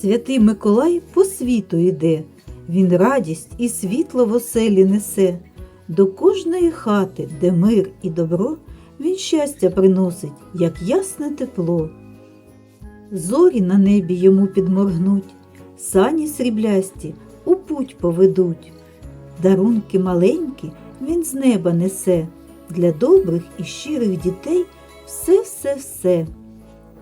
Святий Миколай по світу йде, він радість і світло в оселі несе. До кожної хати, де мир і добро, він щастя приносить, як ясне тепло. Зорі на небі йому підморгнуть, сані сріблясті у путь поведуть. Дарунки маленькі він з неба несе, для добрих і щирих дітей все-все-все.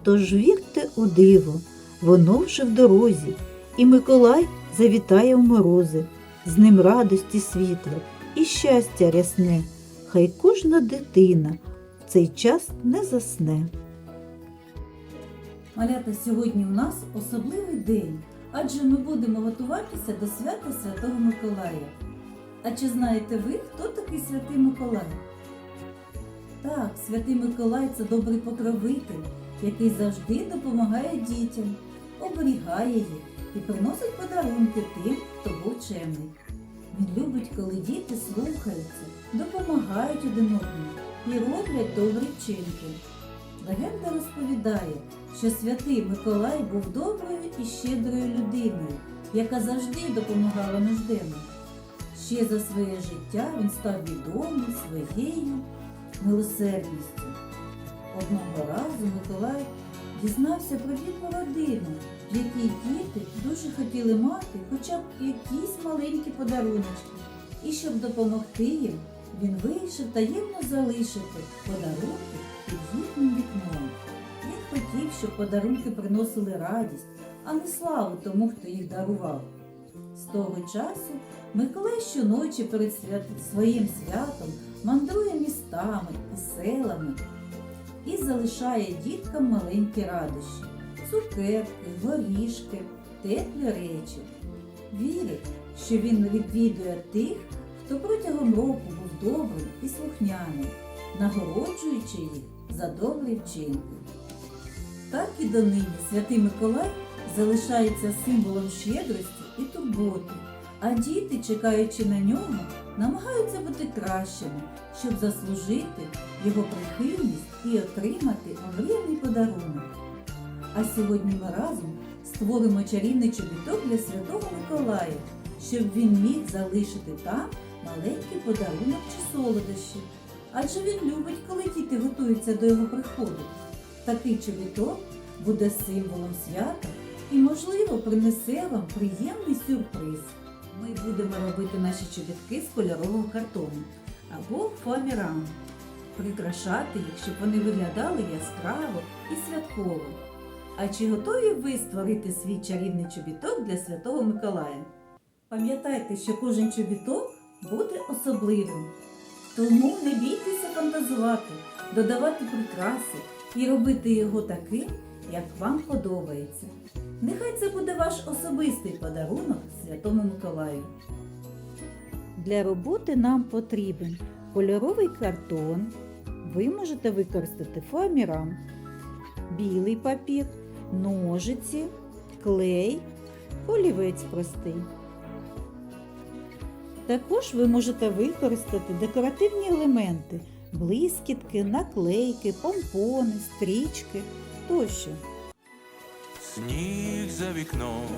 Тож вірте у диво, воно вже в дорозі, і Миколай завітає в морози, з ним радості світло і щастя рясне, хай кожна дитина в цей час не засне. Малята, сьогодні у нас особливий день, адже ми будемо готуватися до свята Святого Миколая. А чи знаєте ви, хто такий святий Миколай? Так, святий Миколай це добрий покровитель, який завжди допомагає дітям, оберігає їх і приносить подарунки тим, хто був чемний. Він любить, коли діти слухаються, допомагають один одному і роблять добрі вчинки. Легенда розповідає, що святий Миколай був доброю і щедрою людиною, яка завжди допомагала нужденним. Ще за своє життя він став відомий своєю милосердністю. Одного разу Миколай дізнався про бідну родину, в якій діти дуже хотіли мати хоча б якісь маленькі подаруночки. І щоб допомогти їм, він вирішив таємно залишити подарунки під їхнім вікном. Він хотів, щоб подарунки приносили радість, а не славу тому, хто їх дарував. З того часу Миколай щоночі перед свят- своїм святом мандрує містами і селами і залишає діткам маленькі радощі, цукерки, горішки, теплі речі. Вірить, що він відвідує тих, хто протягом року був добрим і слухняним, нагороджуючи їх за добрі вчинки. Так і донині святий Миколай залишається символом щедрості і турботи, а діти, чекаючи на нього, намагаються бути кращими, щоб заслужити його прихильність і отримати омріяний подарунок. А сьогодні ми разом створимо чарівний чобіток для святого Миколая, щоб він міг залишити там маленький подарунок чи солодощі. Адже він любить, коли діти готуються до його приходу. Такий чобіток буде символом свята і, можливо, принесе вам приємний сюрприз. Ми будемо робити наші чобітки з кольорового картону або фоаміран. Прикрашати їх, щоб вони виглядали яскраво і святково. А чи готові ви створити свій чарівний чобіток для Святого Миколая? Пам'ятайте, що кожен чобіток буде особливим. Тому не бійтеся фантазувати, додавати прикраси і робити його таким, як вам подобається. Нехай це буде ваш особистий подарунок Святому Миколаю. Для роботи нам потрібен кольоровий картон. Ви можете використати фоаміран, білий папір, ножиці, клей, олівець простий. Також ви можете використати декоративні елементи, блискітки, наклейки, помпони, стрічки тощо. Сніг за вікном,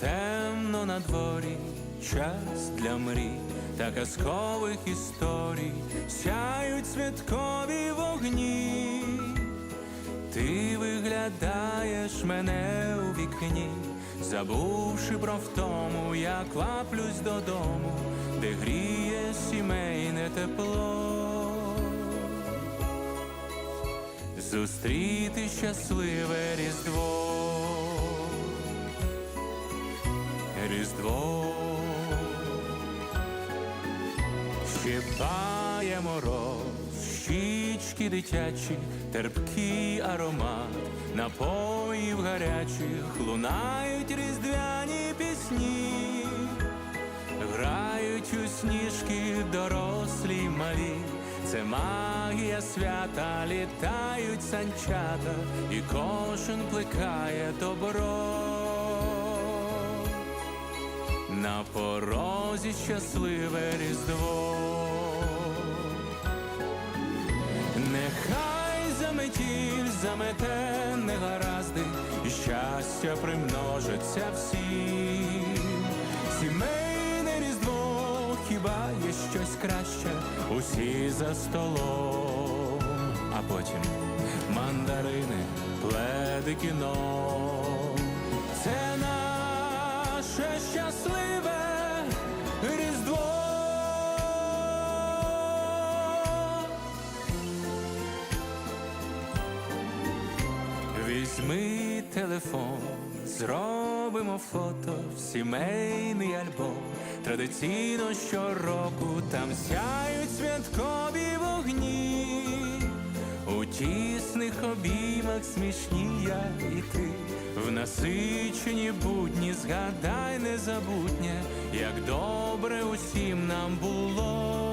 темно на дворі, час для мрій та казкових історій, сяють святкові вогні. Ти виглядаєш мене у вікні, забувши про втому, я кваплюсь додому, де гріє сімейне тепло. Зустріти щасливе Різдво. Різдво. Щипає мороз, щічки дитячі, терпкий аромат, напоїв гарячих, лунають різдвяні пісні, грають у сніжки дорослі малі. Це магія свята, літають санчата, і кожен плекає добро. На порозі щасливе різдво. Нехай заметіль замете негаразди, і щастя примножиться всім. Сімейне різдво, хіба є щось краще, усі за столом, а потім мандарини, пледи, кіно. Це наше щасливе різдво. Візьми телефон, зробимо фото, в сімейний альбом. Традиційно щороку там сяють святкові вогні. У тісних обіймах смішні я і ти. В насичені будні згадай незабутнє, як добре усім нам було.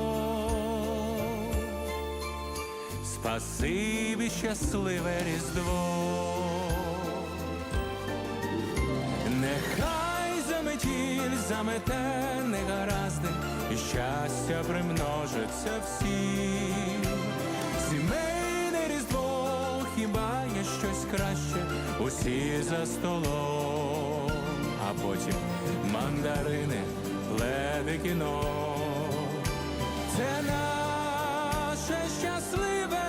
Спасибі щасливе різдво. Нехай замете негаразди, і щастя примножиться всім. Сімейне різдво, хіба є щось краще, усі за столом, а потім мандарини, пледи, кіно. Це наше щасливе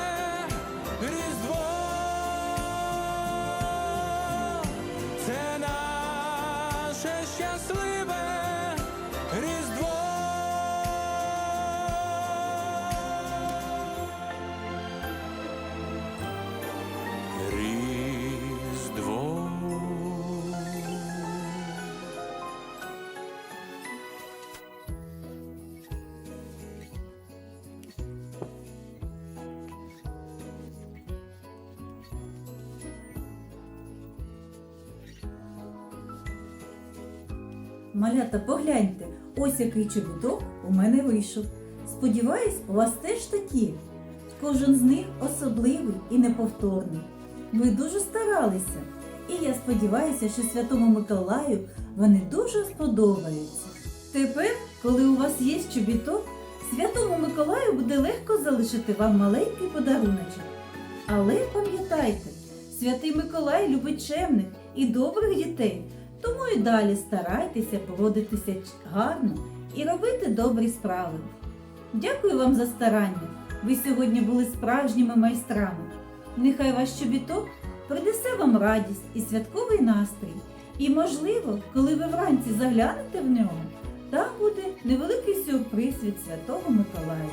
Малята, погляньте, ось який чобіток у мене вийшов. Сподіваюсь, у вас теж такі. Кожен з них особливий і неповторний. Ви дуже старалися, і я сподіваюся, що Святому Миколаю вони дуже сподобаються. Тепер, коли у вас є чобіток, Святому Миколаю буде легко залишити вам маленький подаруночок. Але пам'ятайте, святий Миколай любить чемних і добрих дітей, тому і далі старайтеся поводитися гарно і робити добрі справи. Дякую вам за старання. Ви сьогодні були справжніми майстрами. Нехай ваш чобіток принесе вам радість і святковий настрій. І, можливо, коли ви вранці заглянете в нього, там буде невеликий сюрприз від Святого Миколая.